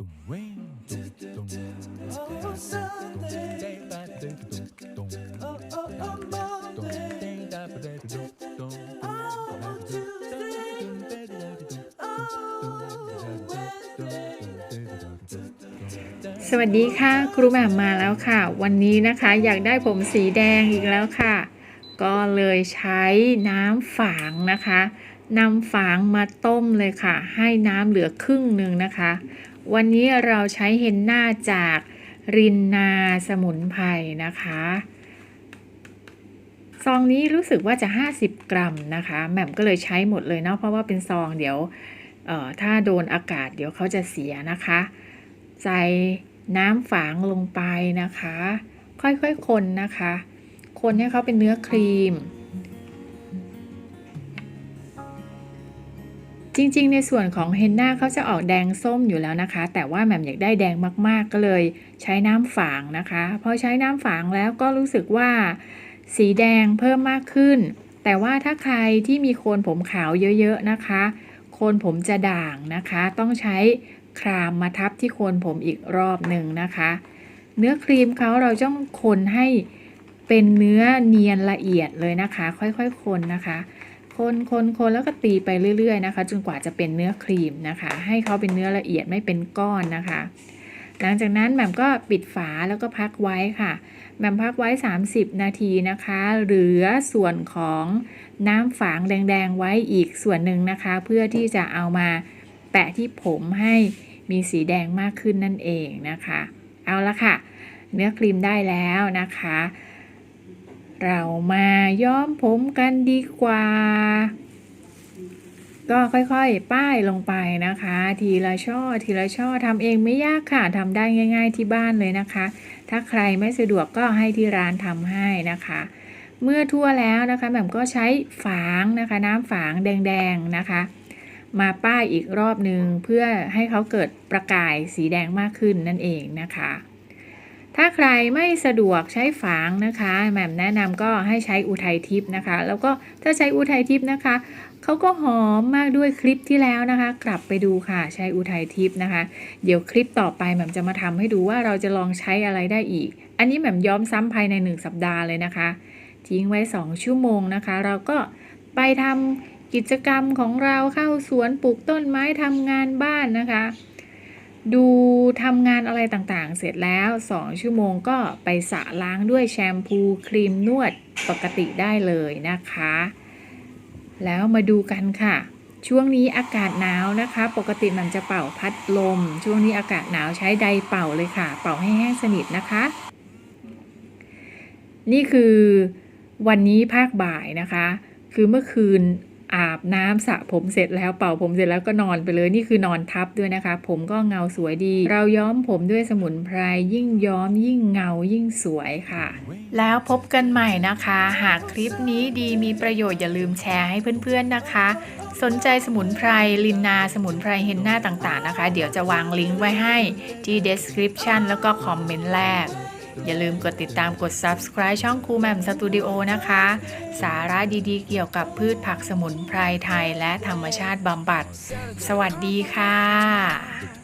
ตุ้มเว้งตุ้มตุ้มตุ้มเด้งบาเด้งตุ้มตุ้มตุ้มเด้งดาบเด้งตุ้มตุ้มสวัสดีค่ะ ครูแหม่มมาแล้วค่ะ วันนี้นะคะอยากได้ผมสีแดงอีกแล้วค่ะ ก็เลยใช้น้ำฝางนะคะ นำฝางมาต้มเลยค่ะ ให้น้ำเหลือครึ่งหนึ่งนะคะ วันนี้เราใช้เฮนน่าจากรินนาสมุนไพรนะคะซองนี้รู้สึกว่าจะ 50 กรัมนะคะแหม่มก็เลยใช้หมดเลยเนาะเพราะว่าเป็นซองเดี๋ยวถ้าโดนอากาศเดี๋ยวเขาจะเสียนะคะ ใส่น้ำฝางลงไปนะคะ ค่อยๆคนนะคะ คนให้เขาเป็นเนื้อครีม จริงๆ ในส่วนของเฮนน่าเขาจะออกแดงส้มอยู่แล้วนะคะ แต่ว่าแหม่มอยากได้แดงมากๆ ก็เลยใช้น้ำฝางนะคะ พอใช้น้ำฝางแล้วก็รู้สึกว่าสีแดงเพิ่มมากขึ้น แต่ว่าถ้าใครที่มีโคนผมขาวเยอะๆนะคะ โคนผมจะด่างนะคะ ต้องใช้ครามมาทับที่โคนผมอีกรอบหนึ่งนะคะ เนื้อครีมเขาเราต้องคนให้เป็นเนื้อเนียนละเอียดเลยนะคะ ค่อยๆคนนะคะ คนคนคนแล้วก็ตีไปเรื่อย ๆ นะคะ จนกว่าจะเป็นเนื้อครีมนะคะ ให้เขาเป็นเนื้อละเอียดไม่เป็นก้อนนะคะ หลังจากนั้นแหม่มก็ปิดฝาแล้วก็พักไว้ค่ะแหม่มพักไว้ 30 นาทีนะคะ เหลือส่วนของน้ำฝางแดง ๆ ไว้อีกส่วนหนึ่งนะคะ เพื่อที่จะเอามาแปะที่ผมให้มีสีแดงมากขึ้นนั่นเองนะคะ เอาละค่ะ เนื้อครีมได้แล้วนะคะ เรามาย้อมผมกันดีกว่า ก็ค่อยๆ ป้ายลงไปนะคะ ทีละช่อ ทีละช่อทำเองไม่ยากค่ะทำได้ง่าย ๆ ที่บ้านเลยนะคะ ถ้าใครไม่สะดวกก็ให้ที่ร้านทำให้นะคะ เมื่อทั่วแล้วนะคะแหม่มก็ใช้ฝางนะคะ น้ำฝางแดงๆนะคะ มาป้ายอีกรอบหนึ่งเพื่อให้เขาเกิดประกายสีแดงมากขึ้นนั่นเองนะคะ ถ้าใครไม่สะดวกใช้ฝางนะคะแหม่มแนะนำก็ให้ใช้อุทัยทิพย์นะคะ แล้วก็ถ้าใช้อุทัยทิพย์นะคะเขาก็หอมมากด้วยคลิปที่แล้วนะคะ กลับไปดูค่ะใช้อุทัยทิพย์นะคะ เดี๋ยวคลิปต่อไปแหม่มจะมาทำให้ดูว่าเราจะลองใช้อะไรได้อีก อันนี้แหม่มย้อมซ้ำภายใน 1 สัปดาห์เลยนะคะ ทิ้งไว้ 2 ชั่วโมงนะคะ เราก็ไปทำกิจกรรมของเราเข้าสวนปลูกต้นไม้ทำงานบ้านนะคะ ดูทำงานอะไรต่างๆ เสร็จแล้ว 2 ชั่วโมงก็ไปสระล้างด้วยแชมพูครีมนวดปกติได้เลยนะคะ แล้วมาดูกันค่ะ ช่วงนี้อากาศหนาวนะคะ ปกติมันจะเป่าพัดลม ช่วงนี้อากาศหนาวใช้ไดเป่าเลยค่ะ เป่าให้แห้งสนิทนะคะ นี่คือวันนี้ภาคบ่ายนะคะ คือเมื่อคืน อาบน้ำสระผมเสร็จแล้วเป่าผมเสร็จแล้วก็นอนไปเลยนี่คือนอนทับด้วยนะคะ ผมก็เงาสวยดี เราย้อมผมด้วยสมุนไพรยิ่งย้อมยิ่งเงายิ่งสวยค่ะ แล้วพบกันใหม่นะคะ หากคลิปนี้ดีมีประโยชน์อย่าลืมแชร์ให้เพื่อนๆนะคะ สนใจสมุนไพรลินนาสมุนไพรเฮนน่าต่างๆนะคะ เดี๋ยวจะวางลิงก์ไว้ให้ที่ description แล้วก็คอมเมนต์แรก อย่าลืมกดติดตามกด subscribe ช่องครูแหม่มสตูดิโอนะคะ สาระดีๆ เกี่ยวกับพืชผักสมุนไพรไทยและธรรมชาติบำบัด สวัสดีค่ะ